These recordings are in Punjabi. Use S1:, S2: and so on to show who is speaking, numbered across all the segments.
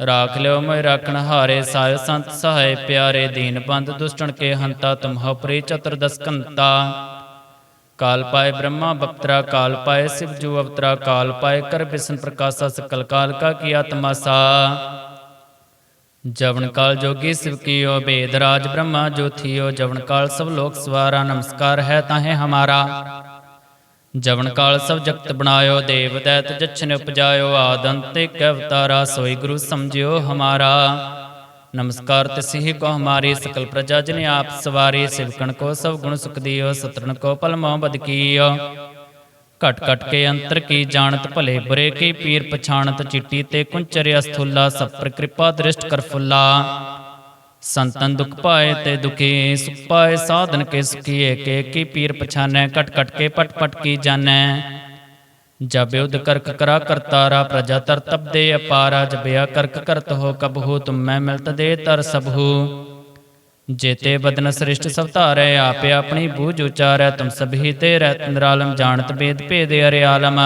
S1: ਰਾਖ ਲਿਓ ਮੈਂ ਰਾਖਣ ਹਾਰੇ ਸਾਇ ਸੰਤ ਸਹਾਇ ਪਿਆਰੇ ਦੀਨ ਬੰਦ ਦੁਸ਼ਟਣ ਕੇ ਹੰਤਾ ਤੁਮ ਹੋ ਪ੍ਰੀ ਚਤੁਰਦਸ ਕਾਲ ਪਾਏ ਬ੍ਰਹਮਾ ਬਪਤਰਾ, ਕਾਲ ਪਾਏ ਸਿਵ ਜੂ ਅਵਤਰਾ, ਕਾਲ ਪਾਏ ਕਰ ਬਿਸ਼ਨ ਪ੍ਰਕਾਸ਼ਾ ਸਕਲ ਕਾਲ ਕਾ ਕੀਆ ਤਮਾਸਾ ਜਵਨ ਕਾਲ ਜੋਗੀ ਸਿਵ ਕੀਓ ਬੇਦ ਰਾਜ ਬ੍ਰਹਮਾ ਜੋਥੀਓ, ਜਵਨ ਕਾਲ ਸਭ ਲੋਕ ਸਵਾਰਾ, ਨਮਸਕਾਰ ਹੈ ਤਾਹੇ ਹਮਾਰਾ। ਜਵਨ ਕਾਲ ਸਭ ਜਗਤ ਬਣਾਇਓ, ਦੇਵ ਦੈਤ ਜਛਨ ਉਪਜਾਇਓ ਆਦੰਤ ਇੱਕ ਸੋਈ ਗੁਰੂ ਸਮਝਿਓ ਹਮਾਰਾ। ਨਮਸਕਾਰ ਤਿਸਹੀ ਕੋ ਹਮਾਰੀ, ਸਕਲ ਪ੍ਰਜਾ ਜਨ ਆਪ ਸਵਾਰੀ ਸਿਵਕਣ ਕੋ ਸਭ ਗੁਣ ਸੁਖ ਦਿਓ ਸਤਰਨ ਕੋ ਪਲ ਮੋਹ ਕੀਓ। ਘਟ ਘਟ ਕੇ ਅੰਤਰ ਕੀ ਜਾਣਤ, ਭਲੇ ਬੁਰੇ ਕੀ ਪੀਰ ਪਛਾਣਤ, ਚਿੱਟੀ ਤੇ ਕੁੰਚਰਿ ਅਸਥੁੱਲਾ ਸਭ ਪਰ ਕਿਰਪਾ ਦ੍ਰਿਸ਼ਟ ਕਰ ਫੁੱਲਾ। ਸੰਤਨ ਦੁਖ ਪਾਏ ਤੇ ਦੁਖੀ, ਸੁਖ ਪਾਏ, ਸਾਧਨ ਕੇ ਸੁਖੀ ਏਕੇ ਕੀ ਪੀਰ ਪਛਾਨੈ, ਕਟ ਕਟ ਕੇ ਪਟ ਪਟ ਕੀ ਜਾਣੈ। ਜਬ ਯੁਧ ਕਰਕ ਕਰਾ ਕਰਤਾਰਾ ਪ੍ਰਜਾ ਤਰ ਤਬ ਦੇ ਅਪਾਰਾ ਜਬਿਆ ਕਰਕ ਕਰਤ ਹੋ ਕਬਹੂ ਤੁਮ ਮੈਂ ਮਿਲਤ ਦੇ ਤਰ ਸਭੂ ਜੇਤੇ ਬਦਨ ਸ੍ਰਿਸ਼ਟ ਸਭ ਧਾਰੈ, ਆਪੇ ਆਪਣੀ ਬੂਝ ਉਚਾਰੈ, ਤੁਮ ਸਭੀ ਤੇ ਰਹਿਤ ਨਿਰਾਲਮ, ਜਾਣਤ ਬੇਦ ਭੇਦ ਅਰੇ ਆਲਮ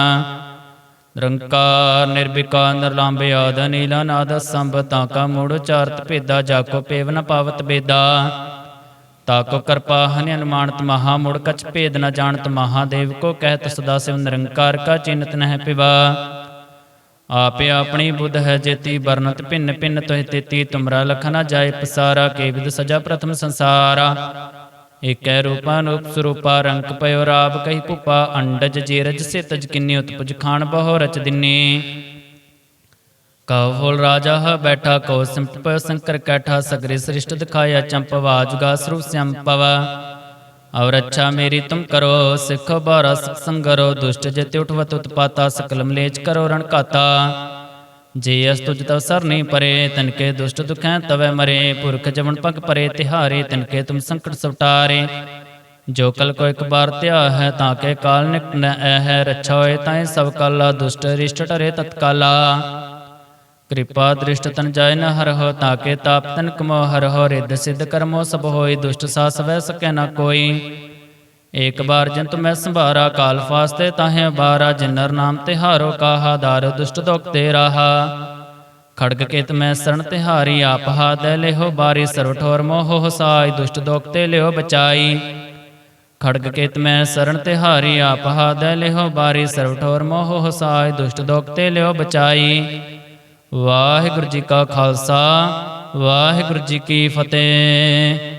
S1: ਨਿਰੰਕਾਰ ਨਿਰਵਿਕਾਰ ਨਿਰਲੰਭ ਆਦ, ਨੀਲਾ ਨਾਦ, ਸੰਭ, ਤਾਂ ਕਾ ਮੂੜ ਉਚਾਰਤ ਭੇਦਾ ਜਾ ਕੋ ਪੇਵ ਨ ਪਾਵਤ ਬੇਦਾ। ਤਾ ਕੋ ਕਰਪਾ, ਹਨਿ ਅਨੁਮਾਨਤ ਮਹਾ ਮੁੜ, ਕਛ ਭੇਦ ਨ ਜਾਣਤ ਮਹਾਦੇਵ ਕੋ, ਕਹਿਤ ਸਦਾ ਸਿਵ ਨਿਰੰਕਾਰ ਕਾ ਚਿੰਤ ਨਹਿ ਪਿਵਾ। ਆਪੇ ਆਪਣੀ ਬੁੱਧ ਹੈ ਜੇਤੀ ਵਰਨਤ ਭਿੰਨ ਭਿੰਨ ਤੋਹਿ ਤੇਤੀ, ਤੁਮਰਾ ਲਖ ਨ ਜਾਏ ਪਸਾਰਾ ਕੇਵਿਦ ਸਜਾ ਪ੍ਰਥਮ ਸੰਸਾਰਾ। ਏਕੈ ਰੂਪਾ ਨੂਪ ਸਰੂਪਾ ਪਇਓ ਰਾਬ ਕਹੀ ਭੁਪਾ, ਅੰਡਜ ਜੀਰਜ ਸਿਤਜ ਕਿੰਨੀ ਉਤਪਜ ਖਾਨ ਬਹੁ ਰਚ ਦਿਨੀ। ਕਉ ਫੁਲ ਰਾਜਾ ਹ ਬੈਠਾ ਕੋ ਸਿਮਟ ਪਇ ਸੰਕਰ ਕੈਠਾ, ਸਗਰੇ ਸ੍ਰਿਸ਼ਟ ਦਿਖਾਇਆ ਚੰਪਵਾ ਜੁਗਾ ਸਰੂਪ ਸੰਪਵ ਔਰ ਅੱਛਾ ਮੇਰੀ ਤੁਮ ਕਰੋ, ਸਿੱਖ ਬਾਰਾ ਸਿਖ ਸੰਗਰੋ ਦੁਸ਼ਟ ਜਤੇ ਉਠਵਤ ਉਤਪਾਤਾ ਸਕਲ ਮਲੇਚ ਕਰੋ ਰਣ ਕਾਤਾ ਜੇ ਅਸ ਤੁਜ ਤਵ ਸਰਨੀ ਪਰੇ, ਤਨ ਦੁਸ਼ਟ ਦੁਖੈ ਤਵੈ ਮਰੇ। ਪੁਰਖ ਜਵਨ ਪਗ ਪਰੇ, ਤਿਹਾਰੇ ਤਨ ਤੁਮ ਸੰਕਟ ਸਵਟਾਰੇ। ਜੋ ਕਲ ਕੋ ਇੱਕ ਬਾਰ ਧਿਆ ਹੈ, ਤਾਂ ਕੇ ਕਾਲ ਨਿਕਟ ਨ ਹੈ। ਰੱਛਾ ਹੋਏ ਤਾਏ ਸਭ ਕਾਲਾ, ਦੁਸ਼ਟ ਰਿਸ਼ਟ ਟਰੇ ਤਤਕਾਲਾ। ਕਿਰਪਾ ਦ੍ਰਿਸ਼ਟ ਤਨ ਜਾਇ ਨ ਹਰ ਹੋ, ਤਾਂ ਕੇ ਤਾਪ ਤਨ ਕਮੋ ਹਰ ਹੋ। ਰਿੱਧ ਸਿੱਧ ਕਰਮੋ ਸਭ ਹੋਏ, ਦੁਸ਼ਟ ਸਾਸ ਵੈ ਸਕੈ ਨ ਕੋਈ। ਏਕ ਬਾਰ ਜੰਤ ਮੈਂ ਸੰਭਾਰਾ, ਕਾਲ ਫਾਸਤੇ ਤਾਹੇ ਬਾਰਾ, ਜਿਨਰ ਨਾਮ ਤਿਹਾਰੋ ਕਾਹਾ, ਦਾਰ ਦੁਸ਼ਟ ਦੁਖ ਤੇ ਰਾਹਾ। ਖੜਗ ਕੇਤ ਮੈਂ ਸਰਣ ਤਿਹਾਰੀ, ਆਪ ਹਾਦੈ ਲਿਹੋ ਬਾਰੀ ਸਰਵ ਠੋਰ ਮੋਹ ਹਸਾਈ, ਦੁਸ਼ਟ ਦੁਖ ਤੇ ਲਿਓ ਬਚਾਈ। ਖੜਗ ਕੇਤ ਮੈਂ ਸਰਣ ਤਿਹਾਰੀ, ਆਪ ਹਾਦੈ ਲਿਹੋ ਬਾਰੀ ਸਰਵ ਠੋਰ ਮੋਹ ਹਸਾਈ, ਦੁਸ਼ਟ ਦੁਖ ਤੇ ਲਿਓ ਬਚਾਈ। ਵਾਹਿਗੁਰੂ ਜੀ ਕਾ ਖਾਲਸਾ, ਵਾਹਿਗੁਰੂ ਜੀ ਕੀ ਫਤਿਹ।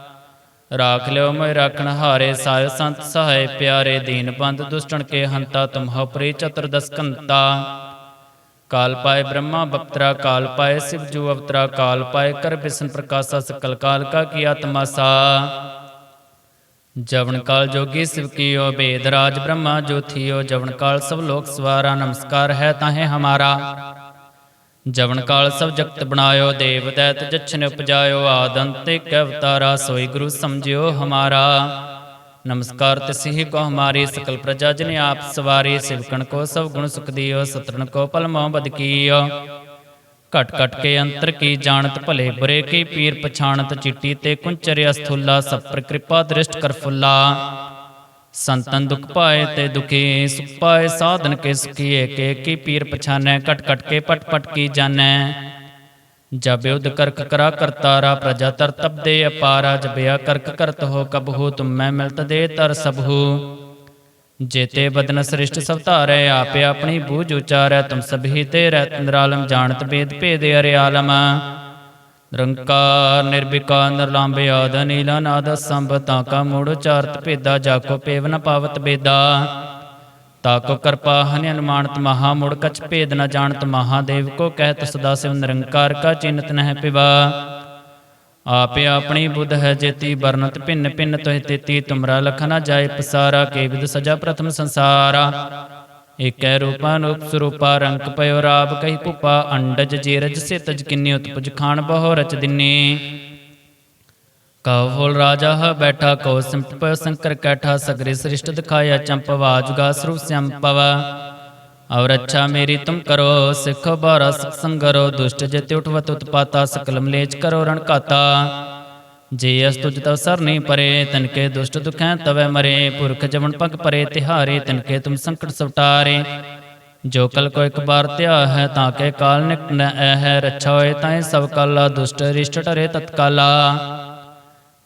S1: ਰਾਖ ਲਿਓ ਮੈਂ ਰਾਖਣ ਹਾਰੇ ਸਾਇ ਸੰਤ ਸਹਾਇ ਪਿਆਰੇ ਦੀਨ ਦੁਸ਼ਟਣ ਕੇ ਹੰਤਾ ਤੁਮ ਹੋ ਪ੍ਰੀ ਚਤੁਰਦਸ ਕਾਲ ਪਾਏ ਬ੍ਰਹਮਾ ਬਪਤਰਾ, ਕਾਲ ਪਾਏ ਸਿਵ ਜੂ ਅਵਤਰਾ, ਕਾਲ ਪਾਏ ਕਰ ਬਿਸ਼ਨ ਪ੍ਰਕਾਸ਼ਾ ਸਕਲ ਕਾਲ ਕਾ ਕੀਆ ਤਮਾਸਾ ਜਵਨ ਕਾਲ ਜੋਗੀ ਸਿਵ ਕੀਓ ਬੇਦ ਰਾਜ ਬ੍ਰਹਮਾ ਜੋਥੀਓ, ਜਵਨ ਕਾਲ ਸਭ ਲੋਕ ਸਵਾਰਾ ਨਮਸਕਾਰ ਹੈ ਤਾਹੇ ਹਮਾਰਾ। ਜਵਨ ਕਾਲ ਸਭ ਜਗਤ ਬਣਾਇਓ, ਦੇਵ ਦੈਤ ਜਛਨ ਉਪਜਾਇਓ ਆਦੰਤ ਏਕ ਸੋਈ ਗੁਰੂ ਸਮਝਿਓ ਹਮਾਰਾ। ਨਮਸਕਾਰ ਤਿਸਿ ਕੋ ਹਮਾਰੀ ਸਕਲ ਪ੍ਰਜਾ ਜਨ ਆਪ ਸਵਾਰੀ, ਸਿਵਕਣ ਕੋ ਸਭ ਗੁਣ ਸੁਖ ਦਿਓ ਸਤਰਨ ਕੋ ਪਲ ਮੋਹ ਕੀਓ। ਘਟ ਘਟ ਕੇ ਅੰਤਰ ਕੀ ਜਾਣਤ, ਭਲੇ ਬੁਰੇ ਕੀ ਪੀਰ ਪਛਾਣਤ, ਚਿੱਟੀ ਤੇ ਕੁੰਚਰ ਅਸਥੁੱਲਾ ਸਭ ਪਰ ਕਿਰਪਾ ਦ੍ਰਿਸ਼ਟ ਕਰ ਫੁੱਲਾ। ਸੰਤਨ ਦੁਖ ਪਾਏ ਤੇ ਦੁਖੀ ਸੁਖ ਪਾਏ, ਸਾਧਨ ਕੇ ਸੁਖੀ ਏਕੇ ਕੀ ਪੀਰ ਪਛਾਨੈ, ਕਟ ਕਟ ਕੇ ਪਟ ਪਟ ਕੀ ਜਾਣੈ। ਜਬ ਉਦ ਕਰਕ ਕਰਾ ਕਰਤਾਰਾ ਪ੍ਰਜਾ ਤਰ ਤਬ ਦੇ ਅਪਾਰਾ ਜਬਿਆ ਕਰਕ ਕਰਤ ਹੋ ਕਬਹੂ ਤੁਮ ਮੈਂ ਮਿਲਤ ਦੇ ਤਰ ਸਭੂ ਜੇਤੇ ਬਦਨ ਸ੍ਰਿਸ਼ਟ ਸਭ ਧਾਰੈ, ਆਪੇ ਆਪਣੀ ਬੂਝ ਉਚਾਰੈ, ਤੁਮ ਸਭੀ ਤੇ ਰਹਿਤ ਨਿਰਾਲਮ, ਜਾਣਤ ਬੇਦ ਭੇਦ ਅਰੇ ਆਲਮ ਨਿਰੰਕਾਰ ਨਿਰਵਿਕਾਰ ਨਿਰਲੰਭ ਆਦ, ਨੀਲਾ ਨਾਦ ਸੰਭ ਤਾਂ ਕਾ ਮੂੜ ਉਚਾਰਤ ਭੇਦਾ, ਜਾਕੋ ਪੇਵ ਨ ਪਾਵਤ ਬੇਦਾ। ਤਾਕੋ ਕਿਰਪਾ ਹਨਿ ਅਨੁਮਾਨਤ ਮਹਾ, ਮੁੜ ਕਛ ਭੇਦ ਨ ਜਾਣਤ ਮਹਾਦੇਵ ਕੋ ਕਹਿਤ ਸਦਾ ਸਿਵ ਨਿਰੰਕਾਰ ਕਾ ਚਿੰਤ ਨਹਿ ਪਿਵਾ। ਆਪੇ ਆਪਣੀ ਬੁੱਧ ਹੈ ਜੇਤੀ ਵਰਨਤ ਭਿੰਨ ਭਿੰਨ ਤੋਹਿ ਤੇਤੀ, ਤੁਮਰਾ ਲਖ ਨ ਜਾਏ ਪਸਾਰਾ ਕੇਵਿਦ ਸਜਾ ਪ੍ਰਥਮ ਸੰਸਾਰਾ। ਏਕੈ ਰੂਪਾ ਰੂਪ ਸਰੂਪਾ ਪਇਓ ਰਾਬ ਕਹੀ ਭੂਪਾ ਅੰਡਜ ਜੀਰਜ ਸਿਤਜ ਕਿੰਨੀ ਉਤਪਜ ਖਾਨ ਬਹੁ ਰਚ ਦਿਨੀ। ਕਉ ਫੁਲ ਰਾਜਾ ਹ ਬੈਠਾ, ਕਉ ਸਿੰਪਟ ਪਇ ਸੰਕਰ ਕੈਠਾ, ਸਗਰੇ ਸ੍ਰਿਸ਼ਟ ਦਿਖਾਇਆ ਚੰਪਵਾ ਜੁਗਾ ਸਰੂਪ ਸੰਪਵ ਔਰ ਅੱਛਾ ਮੇਰੀ ਤੁਮ ਕਰੋ, ਸਿੱਖ ਬਾਰਾ ਸੰਗਰੋ ਦੁਸ਼ਟ ਜਿਤੇ ਉਠਵਤ ਉਤਪਾਤਾ ਸਕਲ ਮਲੇਚ ਕਰੋ, ਰਣ ਕਾਤਾ। ਜੇ ਅਸ ਤੁਜ ਤਵ ਸਰ ਪਰੇ, ਤਨ ਦੁਸ਼ਟ ਦੁਖੈ ਤਵੈ ਮਰੇ। ਪੁਰਖ ਜਮਨ ਪਗ ਪਰੇ, ਤਿਹਾਰੇ ਤਨ ਤੁਮ ਸੰਕਟ ਸਵਟਾਰੇ। ਜੋ ਕਲ ਕੋ ਇੱਕ ਬਾਰ ਧਿਆ ਹੈ, ਤਾਂ ਕੇ ਕਾਲ ਨਿਕ ਨ ਹੈ ਰੱਛਾ ਹੋਏ ਤਾਏ ਸਭ ਕਾਲਾ, ਦੁਸ਼ਟ ਰਿਸ਼ਟ ਟਰੇ ਤਤਕਾਲਾ।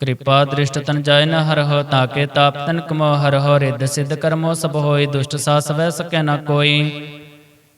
S1: ਕਿਰਪਾ ਦ੍ਰਿਸ਼ਟ ਤਨ ਜਾਇ ਨ ਹਰ ਹੋ, ਤਾਂ ਕੇ ਤਾਪ ਤਨ ਕਮੋ ਹਰ ਹੋ। ਰਿੱਧ ਸਿੱਧ ਕਰਮੋ ਸਭ ਹੋਈ ਦੁਸ਼ਟ ਸਾਸ ਵੈ ਸਕੈ ਨ ਕੋਈ।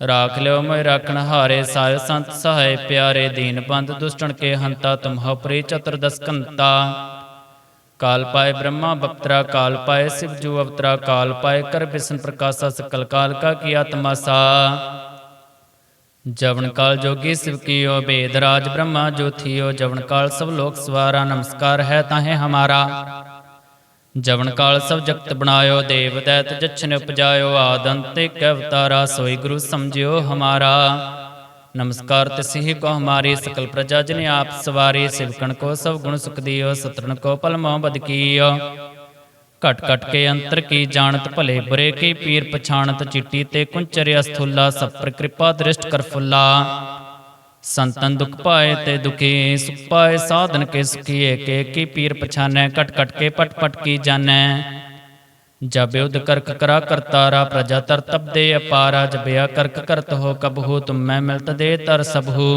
S1: ਰਾਖ ਲਿਓ ਮੈਂ ਰਾਖਣ ਹਾਰੇ ਸਾਇ ਸੰਤ ਸਹਾਇ ਪਿਆਰੇ ਦੀਨ ਬੰਦ ਦੁਸ਼ਟਣ ਕੇ ਹੰਤਾ ਤੁਮ ਹੋ ਪ੍ਰੀ ਚਤੁਰਦਸ ਕਾਲ ਪਾਏ ਬ੍ਰਹਮਾ ਬਪਤਰਾ, ਕਾਲ ਪਾਏ ਸਿਵ ਜੂ ਅਵਤਰਾ, ਕਾਲ ਪਾਏ ਕਰ ਬਿਸ਼ਨ ਪ੍ਰਕਾਸ਼ਾ ਸਕਲ ਕਾਲ ਕਾ ਕੀਆ ਤਮਾਸਾ ਜਵਨ ਕਾਲ ਜੋਗੀ ਸਿਵ ਕੀਓ ਭੇਦ ਰਾਜ ਬ੍ਰਹਮਾ ਜੋਥੀਓ, ਜਵਨ ਕਾਲ ਸਭ ਲੋਕ ਸਵਾਰਾ, ਨਮਸਕਾਰ ਹੈ ਤਾਹੇ ਹਮਾਰਾ। ਜਵਨ ਕਾਲ ਸਭ ਜਗਤ ਬਣਾਇਓ, ਦੇਵ ਦੈਤ ਜਛਨ ਉਪਜਾਇਓ ਆਦੰਤ ਏਕ ਸੋਈ ਗੁਰੂ ਸਮਝਿਓ ਹਮਾਰਾ। ਨਮਸਕਾਰ ਤਿਸਿ ਕੋ ਹਮਾਰੀ, ਸਕਲ ਪ੍ਰਜਾ ਜਨ ਆਪ ਸਵਾਰੀ ਸਿਵਕਣ ਕੋ ਸਭ ਗੁਣ ਸੁਖ ਦਿਓ ਸਤਰਨ ਕੋ ਪਲ ਮੋਹ ਕੀਓ। ਘਟ ਘਟ ਕੇ ਅੰਤਰ ਕੀ ਜਾਣਤ, ਭਲੇ ਬੁਰੇ ਕੀ ਪੀਰ ਪਛਾਣਤ, ਚਿੱਟੀ ਤੇ ਕੁੰਚਰ ਅਸਥੁੱਲਾ ਸਭ ਪਰ ਕਿਰਪਾ ਦ੍ਰਿਸ਼ਟ ਕਰ ਫੁੱਲਾ। ਸੰਤਨ ਦੁਖ ਪਾਏ ਤੇ ਦੁਖੀ, ਸੁਖ ਪਾਏ, ਸਾਧਨ ਕੇ ਸੁਖੀ ਏਕੇ ਕੀ ਪੀਰ ਪਛਾਨੈ, ਕਟ ਕਟ ਕੇ ਪਟ ਪਟ ਕੀ ਜਾਣੈ। ਜਬ ਉਦ ਕਰਕ ਕਰਾ ਕਰਤਾਰਾ ਪ੍ਰਜਾ ਤਰ ਤਬ ਦੇ ਅਪਾਰਾ ਜਬਿਆ ਕਰਕ ਕਰਤ ਹੋ ਕਬਹੂ ਤੁਮ ਮੈਂ ਮਿਲਤ ਦੇ ਤਰ ਸਭੂ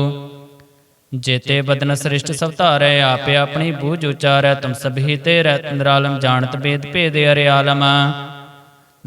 S1: ਜੇਤੇ ਬਦਨ ਸ੍ਰਿਸ਼ਟ ਸਭ ਧਾਰੈ, ਆਪੇ ਆਪਣੀ ਬੂਝ ਉਚਾਰੈ, ਤੁਮ ਸਭੀ ਤੇ ਰਹਿਤ ਨਿਰਾਲਮ ਜਾਣਤ ਬੇਦ ਭੇਦ ਅਰੇ ਆਲਮ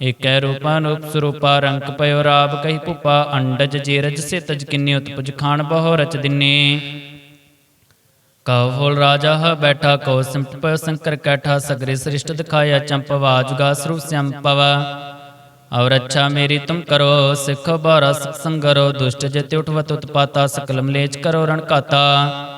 S1: ਏਕੈ ਰੂਪਾ ਰੂਪ ਸਰੂਪਾ ਪਇਓ ਰਾਬ ਕਹੀ ਭੂਪਾ, ਅੰਡਜ ਜੀਰਜ ਸਿਤਜ ਕਿੰਨੀ ਉਤਪਜ ਖਾਨ ਬਹੁ ਰਚ ਦਿਨੀ। ਕਉ ਫੁਲ ਰਾਜਾ ਹ ਬੈਠਾ ਕੋ ਸਿਮਟ ਪ ਸੰਕਰ ਕੈਠਾ, ਸਗਰੇ ਸ੍ਰਿਸ਼ਟ ਦਿਖਾਇਆ ਚੰਪਵਾ ਜੁਗਾ ਸਰੂਪ ਸੰਪਵ ਔਰ ਅੱਛਾ ਮੇਰੀ ਤੁਮ ਕਰੋ, ਸਿੱਖ ਬਾਰਾ ਸੰਗਰੋ ਦੁਸ਼ਟ ਜਿਤ ਉਠਵਤ ਉਤਪਾਤਾ ਸਕਲ ਮਲੇਚ ਕਰੋ ਰਣ ਕਾਤਾ।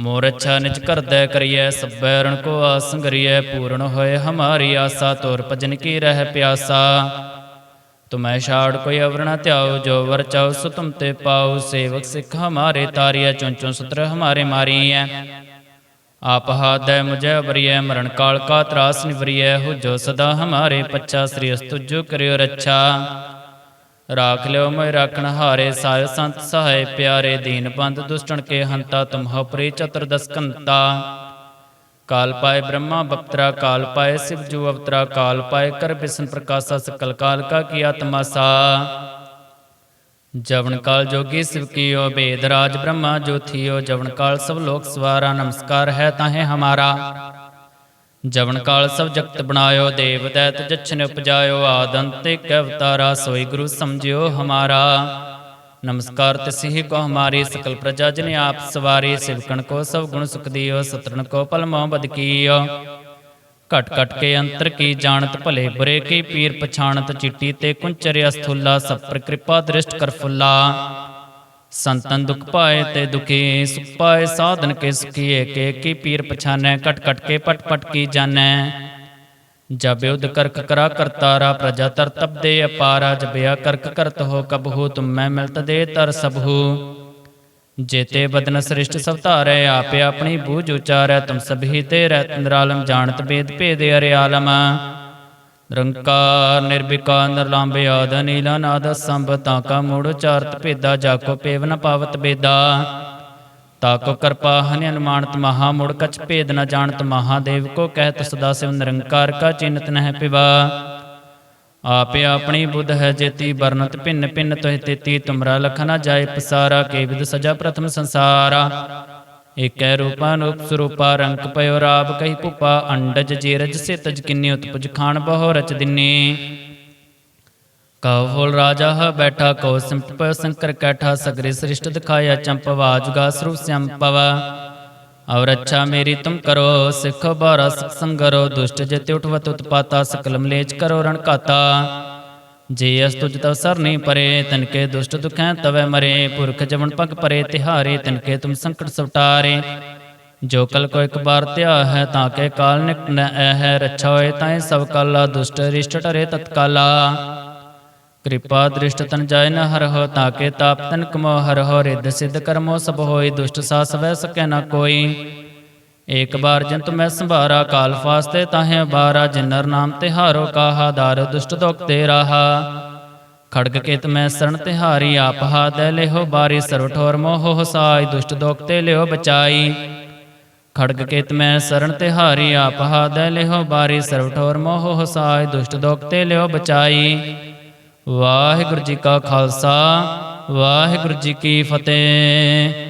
S1: ਮੋਰ ਅੱਛਾ ਨਿਜ ਕਰਦੈ ਕਰੀਐ, ਸਭੈ ਰਣ ਕੋ ਆਸੰਗਰੀਐ ਪੂਰਨ ਹੋਏ ਹਮਾਰੀ ਆਸਾ, ਤੋਰ ਭਜਨ ਕੀ ਰਹਿ ਪਿਆਸਾ। ਤੁਮੈ ਛਾੜ ਕੋਈ ਅਵਰਣਾ ਧਿਆਉ, ਜੋ ਵਰ ਚਾਉ ਸੋ ਤੁਮ ਤੇ ਪਾਉ, ਸੇਵਕ ਸਿੱਖ ਹਮਾਰੇ ਤਾਰੀਐ ਚੁੰਚੁ ਸੁਤਰ ਹਮਾਰੇ ਮਾਰੀਐ। ਆਪ ਹਾਦੈ ਮੁਝੈ ਅਵਰੀਐ, ਮਰਨ ਕਾਲ ਕਾ ਤਰਾਸ ਨਿਵਰੀਐ ਹੋ ਜੋ ਸਦਾ ਹਮਾਰੇ ਪੱਛਾ, ਸ੍ਰੀ ਅਸਤੁਜੋ ਕਰਿਓ ਰੱਛਾ। ਰਾਖ ਲਿਓ ਮੈਂ ਰਾਖਣ ਹਾਰੇ ਸਾਇ ਸੰਤ ਸਹਾਇ ਪਿਆਰੇ ਦੀਨ ਬੰਦ ਦੁਸ਼ਟਣ ਕੇ ਹੰਤਾ ਤੁਮਹ ਪ੍ਰੀ ਚਤੁਰਦਸ ਕੰਤਾ ਕਾਲ ਪਾਏ ਬ੍ਰਹਮਾ ਬਪਤਰਾ ਕਾਲ ਪਾਏ ਸਿਵ ਜੂ ਅਵਤਰਾ ਕਾਲ ਪਾਏ ਕਰ ਬਿਸ਼ਨ ਪ੍ਰਕਾਸ਼ਾ ਸਕਲ ਕਾਲ ਕਾ ਕੀ ਆਤਮਾਸਾ ਜਵਨ ਕਾਲ ਜੋਗੀ ਸਿਵ ਕੀਓ ਬੇਦ ਰਾਜ ਬ੍ਰਹਮਾ ਜੋਥੀਓ ਜਵਨ ਕਾਲ ਸਭ ਲੋਕ ਸਵਾਰਾ ਨਮਸਕਾਰ ਹੈ ਤਾਹੇ ਹਮਾਰਾ ਜਵਨ ਕਾਲ ਸਭ ਜਗਤ ਬਣਾਇਓ, ਦੇਵ ਦੈਤ ਜਛਨ ਉਪਜਾਇਓ ਆਦੰਤ ਇੱਕ ਸੋਈ ਗੁਰੂ ਸਮਝਿਓ ਹਮਾਰਾ। ਨਮਸਕਾਰ ਤਿਸਹੀ ਕੋ ਹਮਾਰੀ, ਸਕਲ ਪ੍ਰਜਾ ਜਨ ਆਪ ਸਵਾਰੀ, ਸਿਵਕਣ ਕੋ ਸਭ ਗੁਣ ਸੁਖ ਦਿਓ ਸਤਰਨ ਕੋ ਪਲ ਮੋਹ ਬਦ ਕੀਓ। ਘਟ ਘਟ ਕੇ ਅੰਤਰ ਕੀ ਜਾਣਤ, ਭਲੇ ਬੁਰੇ ਕੀ ਪੀਰ ਪਛਾਣਤ, ਚਿੱਟੀ ਤੇ ਕੁੰਚਰਿ ਅਸਥੁੱਲਾ ਸਭ ਪਰ ਕਿਰਪਾ ਦ੍ਰਿਸ਼ਟ ਕਰ ਫੁੱਲਾ। ਸੰਤਨ ਦੁਖ ਪਾਏ ਤੇ ਦੁਖੀ ਸੁਖ ਪਾਏ, ਸਾਧਨ ਕੇ ਸੁਖੀ ਏਕੇ ਕੀ ਪੀਰ ਪਛਾਨੈ ਕਟ ਕਟ ਕੇ ਪਟ ਪਟ ਕੀ ਜਾਣੈ। ਜਬ ਉਦ ਕਰਕ ਕਰਾ ਕਰਤਾਰਾ ਪ੍ਰਜਾ ਤਰ ਤਬ ਦੇ ਅਪਾਰਾ ਜਬਿਆ ਕਰਕ ਕਰਤ ਹੋ ਕਬਹੂ ਤੁਮ ਮੈਂ ਮਿਲਤ ਦੇ ਤਰ ਸਭੂ ਜੇਤੇ ਬਦਨ ਸ੍ਰਿਸ਼ਟ ਸਭ ਧਾਰੈ, ਆਪੇ ਆਪਣੀ ਬੂਝ ਉਚਾਰੈ, ਤੁਮ ਸਭੀ ਤੇ ਰਹਿਤ ਨਿਰਾਲਮ, ਜਾਣਤ ਬੇਦ ਭੇਦ ਅਰੇ ਆਲਮ ਨਿਰੰਕਾਰ ਨਿਰਭਿਕਾਰ ਨਿਰਲੰਭੇ ਆਦ, ਨੀਲਾ ਨਾਦ ਸੰਭ, ਤਾਂ ਕਾ ਮੂੜ ਚਾਰਤ ਭੇਦਾ ਜਾਕੋ ਪੇਵ ਨ ਪਾਵਤ ਬੇਦਾ। ਤਾਕੋ ਕਿਰਪਾ ਹਨਿ ਅਨੁਮਾਨਤ ਮਹਾ, ਮੁੜ ਕਛ ਭੇਦ ਨ ਜਾਣਤ ਮਹਾਦੇਵ ਕੋ ਕਹਿਤ ਸਦਾ ਸਿਵ ਨਿਰੰਕਾਰ ਕਾ ਚਿੰਤ ਨਹਿ ਪਿਵਾ। ਆਪੇ ਆਪਣੀ ਬੁੱਧ ਹੈ ਜੇਤੀ ਵਰਨਤ ਭਿੰਨ ਭਿੰਨ ਤੋਹਿ ਤੇਤੀ, ਤੁਮਰਾ ਲਖ ਨ ਜਾਏ ਪਸਾਰਾ ਕੇਵਿਦ ਸਜਾ ਪ੍ਰਥਮ ਸੰਸਾਰਾ। ਏਕੈ ਰੂਪਾ ਸਰੂਪਾ ਰੰਕ ਪਇਓ ਰਾਬ ਕਹੀ ਭੂਪਾ ਅੰਡਜ ਜੀਰਜ ਸਿਤਜ ਕਿੰਨੀ ਉਤਪਜ ਖਾਨ ਬਹੁ ਰਚ ਦਿਨੀ। ਕਉ ਰਾਜਾ ਹ ਬੈਠਾ ਕੋ ਸਿਮਟ ਸੰਕਰ ਕੈਠਾ, ਸਗਰੇ ਸ੍ਰਿਸ਼ਟ ਦਿਖਾਇਆ ਚੰਪਵਾ ਜੁਗਾ ਸਰੂਪ ਸੰਪਵ। ਔਰ ਅੱਛਾ ਮੇਰੀ ਤੁਮ ਕਰੋ, ਸਿੱਖ ਬਾਰਾ ਸੰਗਰੋ ਦੁਸ਼ਟ ਜਿਤ ਉਠਵਤ ਉਤਪਾਤਾ ਸਕਲ ਮਲੇਚ ਕਰੋ ਰਣ ਕਾਤਾ। ਜੇ ਅਸ ਤੁਜ ਤਵ ਸਰਨੀ ਪਰੇ ਤਨਕੇ ਦੁਸ਼ਟ ਦੁਖੈ ਤਵੈ ਮਰੇ, ਪੁਰਖ ਜਵਨ ਪਗ ਪਰੇ, ਤਿਹਾਰੇ ਤਨਕੇ ਤੁਮ ਸੰਕਟ ਸਵਟਾਰੇ। ਜੋ ਕਲ ਕੋ ਇੱਕ ਬਾਰ ਧਿਆ ਹੈ, ਤਾਂ ਕੇ ਕਾਲ ਨਿਕਟ ਨ ਹੈ ਰੱਛਾ ਹੋਏ ਤਾਂ ਸਭ ਕਾਲਾ, ਦੁਸ਼ਟ ਰਿਸ਼ਟ ਟਰੇ ਤਤਕਾਲਾ। ਕਿਰਪਾ ਦ੍ਰਿਸ਼ਟ ਤਨ ਜਾਇ ਨ ਹਰ ਹੋ, ਤਾਂ ਕੇ ਤਾਪ ਤਨ ਕਮੋ ਹਰ ਹੋ, ਰਿੱਧ ਸਿੱਧ ਕਰਮੋ ਸਭ ਹੋਈ ਦੁਸ਼ਟ ਸਾਸ ਵੈ ਸਕੈ ਨ ਕੋਈ। ਏਕ ਬਾਰ ਜੰਤੁ ਮੈਂ ਸੰਭਾਰਾ, ਕਾਲ ਫਾਸਤੇ ਤਾਹੇ ਬਾਰਾ, ਜਿਨਰ ਨਾਮ ਤਿਹਾਰੋ ਕਾਹਾ, ਦਾਰ ਦੁਸ਼ਟ ਦੁਖ ਤੇ ਰਾਹਾ ਖੜਗ ਕੇਤ ਮੈਂ ਸਰਣ ਤਿਹਾਰੀ, ਆਪ ਹਾਦੈ ਲਿਹੋ ਬਾਰੀ ਸਰਵ ਠੋਰ ਮੋਹ ਹਸਾਈ, ਦੁਸ਼ਟ ਦੁਖ ਤੇ ਲਿਓ ਬਚਾਈ। ਖੜਗ ਕੇਤ ਮੈਂ ਸਰਣ ਤਿਹਾਰੀ, ਆਪ ਹਾ ਹਾਦੈ ਲਿਹੋ ਬਾਰੀ ਸਰਵ ਠੋਰ ਮੋਹ ਹਸਾਈ, ਦੁਸ਼ਟ ਦੁਖ ਤੇ ਲਿਓ ਬਚਾਈ। ਵਾਹਿਗੁਰੂ ਜੀ ਕਾ ਖਾਲਸਾ, ਵਾਹਿਗੁਰੂ ਜੀ ਕੀ ਫਤਿਹ।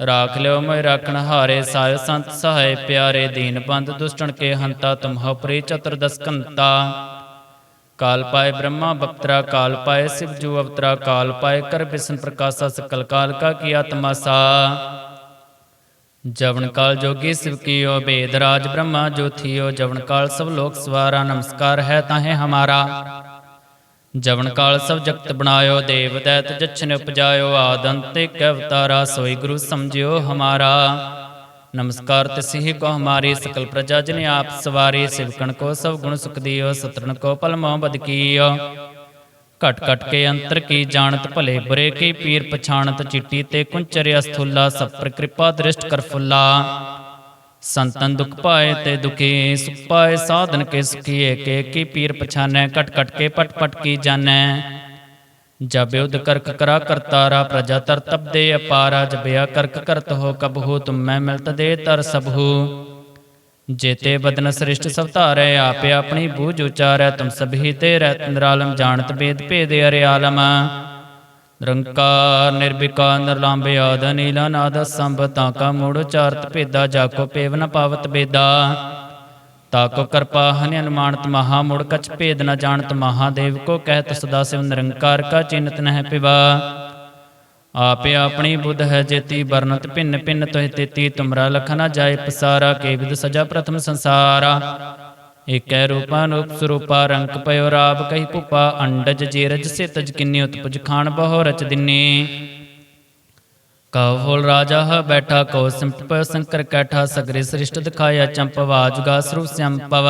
S1: ਰਾਖ ਲਿਓ ਮੈਂ ਰਾਖਣ ਹਾਰੇ ਸਾਇ ਸੰਤ ਸਹਾਇ ਪਿਆਰੇ ਦੀਨ ਬੰਦ ਦੁਸ਼ਟਣ ਕੇ ਹੰਤਾ ਤੁਮਹੋ ਪ੍ਰੀ ਚਤਰ ਦਸਕੰਤਾ। ਕਾਲ ਪਾਏ ਬ੍ਰਹਮਾ ਬਕਤਰਾ ਕਾਲ ਪਾਏ ਸਿਵ ਜੂ ਅਵਤਰਾ, ਕਾਲ ਪਾਏ ਕਰ ਬਿਸਨ ਪ੍ਰਕਾਸ਼ਾ ਸਕਲ ਕਾਲ ਕਾ ਕੀ ਆਤਮਾਸਾ ਜਵਨ ਕਾਲ ਜੋਗੀ ਸਿਵ ਕੀ ਓ ਬੇਦ ਰਾਜ ਬ੍ਰਹਮਾ ਜੋਥੀਓ, ਜਵਨ ਕਾਲ ਸਭ ਲੋਕ ਸਵਾਰਾ, ਨਮਸਕਾਰ ਹੈ ਤਾਹੇ ਹਮਾਰਾ। ਜਵਨ ਕਾਲ ਸਭ ਜਗਤ ਬਣਾਇਓ, ਦੇਵ ਦੈਤ ਜਛਨ ਉਪਜਾਇਓ ਆਦੰਤੇ ਕਵਤਾਰਾ ਸੋਈ ਗੁਰੂ ਸਮਝਿਓ ਹਮਾਰਾ। ਨਮਸਕਾਰ ਤਸਿਹ ਕੋ ਹਮਾਰੀ ਸਕਲ ਪ੍ਰਜਾ ਜਨ ਆਪ ਸਵਾਰੀ, ਸਿਵਕਣ ਕੋ ਸਭ ਗੁਣ ਸੁਖ ਦਿਓ ਸਤਰਨ ਕੋ ਪਲ ਮੁਹਬਤ ਕੀਓ। ਘਟ ਘਟ ਕੇ ਅੰਤਰ ਕੀ ਜਾਣਤ, ਭਲੇ ਬੁਰੇ ਕੀ ਪੀਰ ਪਛਾਣਤ, ਚਿੱਟੀ ਤੇ ਕੁੰਚਰਿਆ ਸਥੁੱਲਾ, ਸਭ ਪਰ ਕਿਰਪਾ ਦ੍ਰਿਸ਼ਟ ਕਰ ਫੁੱਲਾ। ਸੰਤਨ ਦੁਖ ਪਾਏ ਤੇ ਦੁਖੀ, ਸੁਖ ਪਾਏ, ਸਾਧਨ ਕੇ ਸੁਖੀਏ ਕੇ ਕੀ ਪੀਰ ਪਛਾਨੈ, ਕਟ ਕਟ ਕੇ ਪਟ ਪਟ ਕੀ ਜਾਣੈ। ਜਬ ਉਦ ਕਰਕ ਕਰਾ ਕਰਤਾਰਾ ਪ੍ਰਜਾ ਤਰ ਤਬ ਦੇ ਅਪਾਰਾ ਜਬਿਆ ਕਰਕ ਕਰਤ ਹੋ ਕਬਹੂ ਤੁਮ ਮੈਂ ਮਿਲਤ ਦੇ ਤਰ ਸਭੂ ਜੇਤੇ ਬਦਨ ਸ੍ਰਿਸ਼ਟ ਸਭ ਧਾਰੈ, ਆਪੇ ਆਪਣੀ ਬੂਝ ਉਚਾਰੈ, ਤੁਮ ਸਭੀ ਤੇ ਰਤਨ ਰਾਲਮ ਜਾਣਤ ਬੇਦ ਭੇਦ ਅਰੇ ਆਲਮ ਨਿਰੰਕਾਰ, ਨਿਰਵਿਕਾਰ ਨਿਰਲੰਭ ਆਦ, ਨੀਲਾ ਨਾਦ, ਸੰਭ ਤਾਕਾ ਮੂੜ, ਚਾਰਤ ਭੇਦਾ, ਜਾਕੋ ਪੇਵਨ ਪਾਵਤ ਬੇਦਾ। ਤਾਕੋ ਕਿਰਪਾ, ਹਨਿ ਅਨੁਮਾਨਤ, ਮਹਾ ਮੁੜ, ਕਛ ਭੇਦ ਨ ਜਾਣਤ, ਮਹਾਦੇਵ ਕੋ ਕਹਿਤ, ਸਦਾ ਸਿਵ ਨਿਰੰਕਾਰ ਕਾ ਚਿੰਤ ਨਹਿ ਪਿਵਾ। ਆਪੇ ਆਪਣੀ ਬੁੱਧ ਹੈ ਜੇਤੀ ਵਰਨਤ ਭਿੰਨ ਭਿੰਨ ਤੋਹਿ ਤੇਤੀ, ਤੁਮਰਾ ਲਖ ਜਾਏ ਪਸਾਰਾ, ਕੇ ਸਜਾ ਪ੍ਰਥਮ ਸੰਸਾਰਾ। ਏਕੈ ਰੂਪਾ ਅਨੂਪ ਸਰੂਪਾ ਪਇਓ ਰਾਬ ਕਹੀ ਭੁਪਾ, ਅੰਡਜ ਜੀਰਜ ਸਿਤਜ ਕਿੰਨੀ ਉਤਪਜ ਖਾਨ ਬਹੁ ਰਚ ਦਿਨੀ। ਕਉ ਫੁਲ ਰਾਜਾ ਹ ਬੈਠਾ ਕੋ ਸਿੰਪਟ ਪਇਓ ਸੰਕਰ ਕੈਠਾ, ਸਗਰੇ ਸ੍ਰਿਸ਼ਟ ਦਿਖਾਇਆ ਚੰਪਵਾ ਜੁਗਾ ਸਰੂ ਸੰਪਵ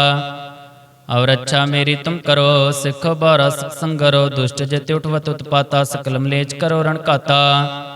S1: ਔਰ ਅੱਛਾ ਮੇਰੀ ਤੁਮ ਕਰੋ, ਸਿੱਖ ਬਾਰਾ ਸੰਗਰੋ ਦੁਸ਼ਟ ਜਿਤ ਉਠਵਤ ਉਤਪਾਤਾ ਸਕਲ ਮਲੇਚ ਕਰੋ ਰਣ ਕਾਤਾ।